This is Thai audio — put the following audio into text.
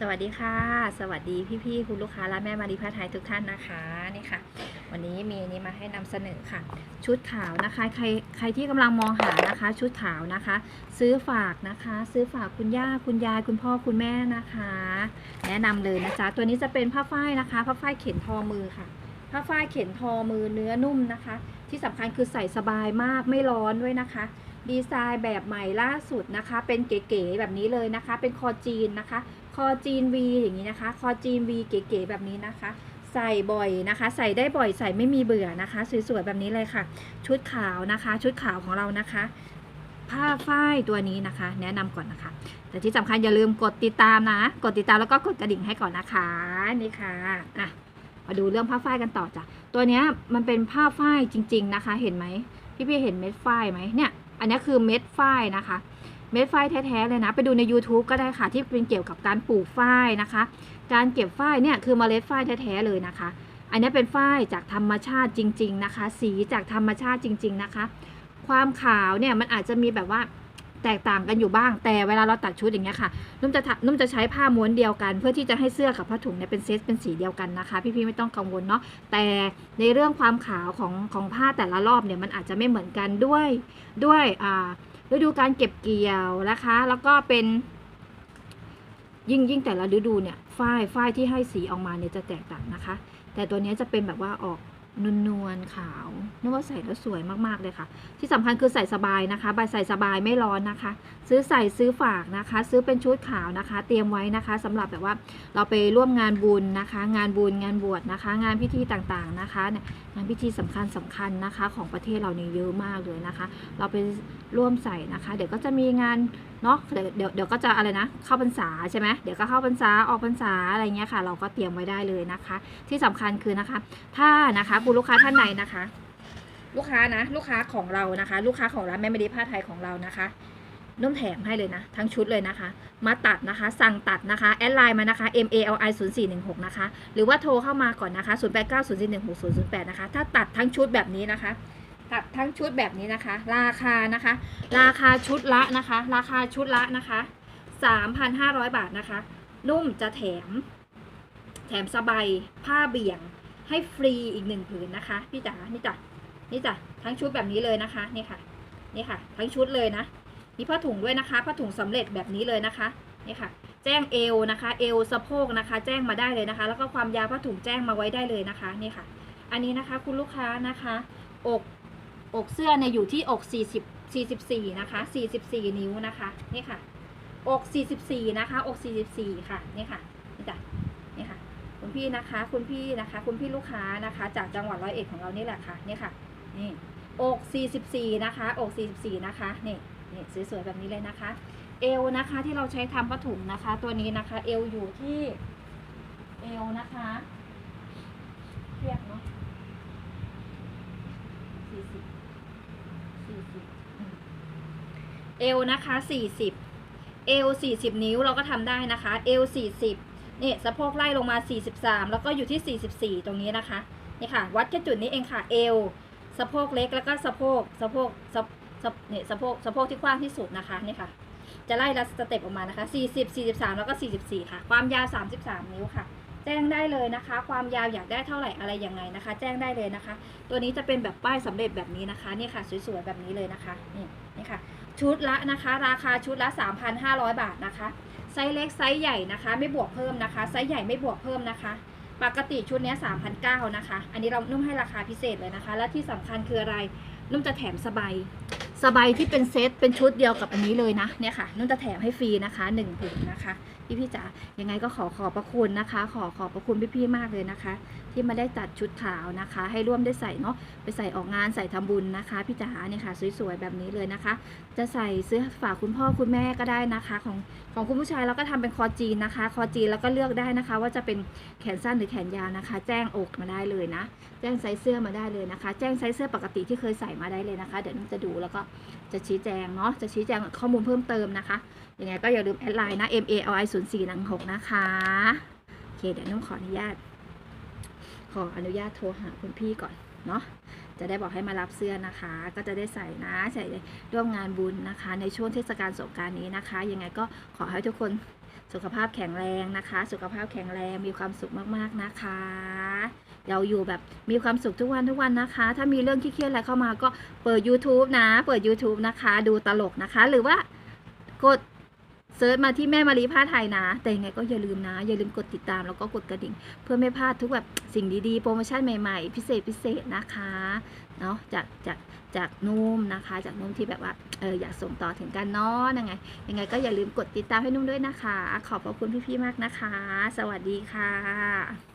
สวัสดีค่ะ สวัสดีพี่ๆคุณลูกค้าและแม่มารีพาไทยทุกท่านนะคะนี่ค่ะ วันนี้มีนี้มาให้นำเสนอค่ะ ชุดขาวนะคะ ใครใครที่กำลังมองหานะคะ ชุดขาวนะคะ ซื้อฝากนะคะ ซื้อฝากคุณย่าคุณยายคุณพ่อคุณแม่นะคะ แนะนำเลยนะจ๊ะตัวนี้จะเป็นผ้าฝ้ายนะคะผ้าฝ้ายเข็นทอมือค่ะ ผ้าฝ้ายเข็นทอมือเนื้อนุ่มนะคะ ที่สำคัญคือใส่สบายมากไม่ร้อนด้วยนะคะดีไซน์แบบใหม่ล่าสุดนะคะ เป็นเก๋ๆแบบนี้เลยนะคะ เป็นคอจีนนะคะ คอจีน V อย่างนี้นะคะ คอจีน V เก๋ๆแบบนี้นะคะ ใส่บ่อยนะคะ ใส่ได้บ่อยใส่ไม่มีเบื่อนะคะ สวยๆแบบนี้เลยค่ะ ชุดขาวนะคะ ชุดขาวของเรานะคะ ผ้าฝ้ายตัวนี้นะคะ แนะนำก่อนนะคะ แต่ที่สำคัญอย่าลืมกดติดตามนะ กดติดตามแล้วก็กดกระดิ่งให้ก่อนนะคะนี่ค่ะอะมาดูเรื่องผ้าฝ้ายกันต่อจ้ะ ตัวเนี้ยมันเป็นผ้าฝ้ายจริง ๆนะคะ เห็นไหมพี่พี่ๆเห็นเม็ดฝ้ายไหมเนี่ย อันนี้คือเม็ดฝ้ายนะคะ เม็ดฝ้ายแท้ๆเลยนะ ไปดูใน YouTube ก็ได้ค่ะที่เป็นเกี่ยวกับการปลูกฝ้ายนะคะ การเก็บฝ้ายเนี่ยคือเมล็ดฝ้ายแท้ๆเลยนะคะ อันนี้เป็นฝ้ายจากธรรมชาติจริง ๆนะคะ สีจากธรรมชาติจริง ๆนะคะ ความขาวเนี่ยมันอาจจะมีแบบว่าแตกต่างกันอยู่บ้าง แต่เวลาเราตัดชุดอย่างเงี้ยค่ะ นุ่มจะนุ่มจะใช้ผ้าม้วนเดียวกัน เพื่อที่จะให้เสื้อกับผ้าถุงเนี่ยเป็นเซตเป็นสีเดียวกันนะคะ พี่ๆไม่ต้องกังวลเนาะ แต่ในเรื่องความขาวของของผ้าแต่ละรอบเนี่ยมันอาจจะไม่เหมือนกันด้วยด้วยอ่า ฤดูการเก็บเกี่ยวนะคะ แล้วก็เป็นยิ่งยิ่งแต่ละฤดูเนี่ยฝ้ายฝ้ายที่ให้สีออกมาเนี่ยจะแตกต่างนะคะ แต่ตัวนี้จะเป็นแบบว่าออก นวลนวลๆขาวนึกว่าใส่แล้วสวยมากๆเลยค่ะ ที่สำคัญคือใส่สบายนะคะใบใส่สบายไม่ร้อนนะคะ ซื้อใส่ซื้อฝากนะคะ ซื้อเป็นชุดขาวนะคะ เตรียมไว้นะคะสำหรับแบบว่าเราไปร่วมงานบุญนะคะ งานบุญงานบวชนะคะ งานพิธีต่างๆนะคะเนี่ยงานพิธีสำคัญสำคัญนะคะ ของประเทศเราเนี่ยเยอะมากเลยนะคะ เราไปร่วมใส่นะคะ เดี๋ยวก็จะมีงาน เนาะเดี๋ยวเดี๋ยวเดี๋ยวก็จะอะไรนะเข้าพรรษาใช่ไหมเดี๋ยวก็เข้าพรรษาออกพรรษาอะไรเงี้ยค่ะ เราก็เตรียมไว้ได้เลยนะคะ ที่สำคัญคือนะคะ ถ้านะคะคุณลูกค้าท่านไหนนะคะ ลูกค้านะ ลูกค้าของเรานะคะ ลูกค้าของร้านแม่มดีผ้าไทยของเรานะคะนุ่มแถมให้เลยนะ ทั้งชุดเลยนะคะ มาตัดนะคะ สั่งตัดนะคะ แอดไลน์มานะคะ m a l i 0 4 1 6นะคะ หรือว่าโทรเข้ามาก่อนนะคะ 0 8 9 0 4 1 6 0 0 8 นะคะ ถ้าตัดทั้งชุดแบบนี้นะคะ ตัดทั้งชุดแบบนี้นะคะ ราคานะคะ ราคาชุดละนะคะ ราคาชุดละนะคะ3,500 บาทนะคะ นุ่มจะแถม แถมสบายผ้าเบี่ยงให้ฟรีอีกหนึ่งผืนนะคะ พี่จ๋านี่จ้ะนี่จ้ะทั้งชุดแบบนี้เลยนะคะนี่ค่ะนี่ค่ะ ทั้งชุดเลยนะมีผ้าถุงด้วยนะคะผ้าถุงสำเร็จแบบนี้เลยนะคะนี่ค่ะ แจ้งเอวนะคะ เอวสะโพกนะคะ แจ้งมาได้เลยนะคะ แล้วก็ความยาวผ้าถุงแจ้งมาไว้ได้เลยนะคะนี่ค่ะ อันนี้นะคะคุณลูกค้านะคะ อก อกเสื้อเนี่ยอยู่ที่อก40 44นะคะ44 นิ้วนะคะนี่ค่ะ อก44นะคะอก44ค่ะนี่ค่ะนี่จ้ะนี่ค่ะ คุณพี่นะคะ คุณพี่นะคะ คุณพี่ลูกค้านะคะ จากจังหวัดร้อยเอ็ดของเรานี่แหละค่ะนี่ค่ะนี่อก44นะคะอก44นะคะนี่นี่สวยๆแบบนี้เลยนะคะ เอวนะคะที่เราใช้ทำผ้าถุงนะคะ ตัวนี้นะคะ เอวอยู่ที่เอวนะคะเทียบเนาะสี่สิบสี่สิบอืม เอวนะคะสี่สิบเอวสี่สิบนิ้วเราก็ทำได้นะคะเอวสี่สิบนี่ยสะโพกไล่ลงมาสี่สิบสามแล้วก็อยู่ที่สี่สิบสี่ตรงนี้นะคะนี่ค่ะ วัดแค่จุดนี้เองค่ะเอวสะโพกเล็กแล้วก็สะโพกสะโพกสะเนี่ยสะโพกสะโพกที่กว้างที่สุดนะคะนี่ค่ะ จะไล่ละสเต็ปออกมานะคะ40 43 แล้วก็ 44 ค่ะ ความยาว 33 นิ้วค่ะ แจ้งได้เลยนะคะ ความยาวอยากได้เท่าไหร่อะไรยังไงนะคะ แจ้งได้เลยนะคะ ตัวนี้จะเป็นแบบป้ายสำเร็จแบบนี้นะคะนี่ค่ะสวยๆแบบนี้เลยนะคะนี่นี่ค่ะ ชุดละนะคะ ราคาชุดละ 3,500 บาทนะคะ ไซส์เล็กไซส์ใหญ่นะคะ ไม่บวกเพิ่มนะคะ ไซส์ใหญ่ไม่บวกเพิ่มนะคะปกติชุดนี้3,900นะคะ อันนี้เรานุ่มให้ราคาพิเศษเลยนะคะ และที่สำคัญคืออะไร นุ่มจะแถมสบาย สบายที่เป็นเซตเป็นชุดเดียวกับอันนี้เลยนะเนี่ยค่ะนุ่นจะแถมให้ฟรีนะคะหนึ่งผืนนะคะพี่พี่จ๋ายังไงก็ขอขอบพระคุณนะคะ ขอขอบพระคุณพี่พี่มากเลยนะคะ ที่มาได้ตัดชุดขาวนะคะ ให้ร่วมได้ใส่เนาะไปใส่ออกงานใส่ทำบุญนะคะพี่จ๋าเนี่ยค่ะสวยๆแบบนี้เลยนะคะ จะใส่ซื้อฝากคุณพ่อคุณแม่ก็ได้นะคะ ของของคุณผู้ชายเราก็ทำเป็นคอจีนนะคะ คอจีนแล้วก็เลือกได้นะคะ ว่าจะเป็นแขนสั้นหรือแขนยาวนะคะ แจ้งอกมาได้เลยนะ แจ้งไซส์เสื้อมาได้เลยนะคะ แจ้งไซส์เสื้อปกติที่เคยใส่มาได้เลยนะคะ เดี๋ยวนุ่นจะดูแล้วก็จะชี้แจงเนาะจะชี้แจงข้อมูลเพิ่มเติมนะคะยังไงก็อย่าลืมแอดไลน์นะ m a l i 0 4 1 6นะคะโอเคเดี๋ยวน้องขออนุญาต ขออนุญาตโทรหาคุณพี่ก่อนเนาะจะได้บอกให้มารับเสื้อนะคะ ก็จะได้ใส่นะใส่ร่วมงานบุญนะคะ ในช่วงเทศกาลสงกรารนี้นะคะ ยังไงก็ขอให้ทุกคน สุขภาพแข็งแรงนะคะ สุขภาพแข็งแรงมีความสุขมากๆนะคะ เราอยู่แบบมีความสุขทุกวันทุกวันนะคะ ถ้ามีเรื่องเครียดอะไรเข้ามาก็เปิด YouTube นะ เปิด YouTube นะคะ ดูตลกนะคะ หรือว่ากด เซิร์ชมาที่แม่มารีผ้าไทยนะ แต่ยังไงก็อย่าลืมนะ อย่าลืมกดติดตามแล้วก็กดกระดิ่ง เพื่อไม่พลาดทุกแบบสิ่งดีๆ โปรโมชั่นใหม่ๆ พิเศษพิเศษนะคะเนาะจากจากจากนุ่มนะคะ จากนุ่มที่แบบว่าเอออยากส่งต่อถึงกันเนาะยังไง ยังไงก็อย่าลืมกดติดตามให้นุ่มด้วยนะคะ ขอบพระคุณพี่ๆมากนะคะ สวัสดีค่ะ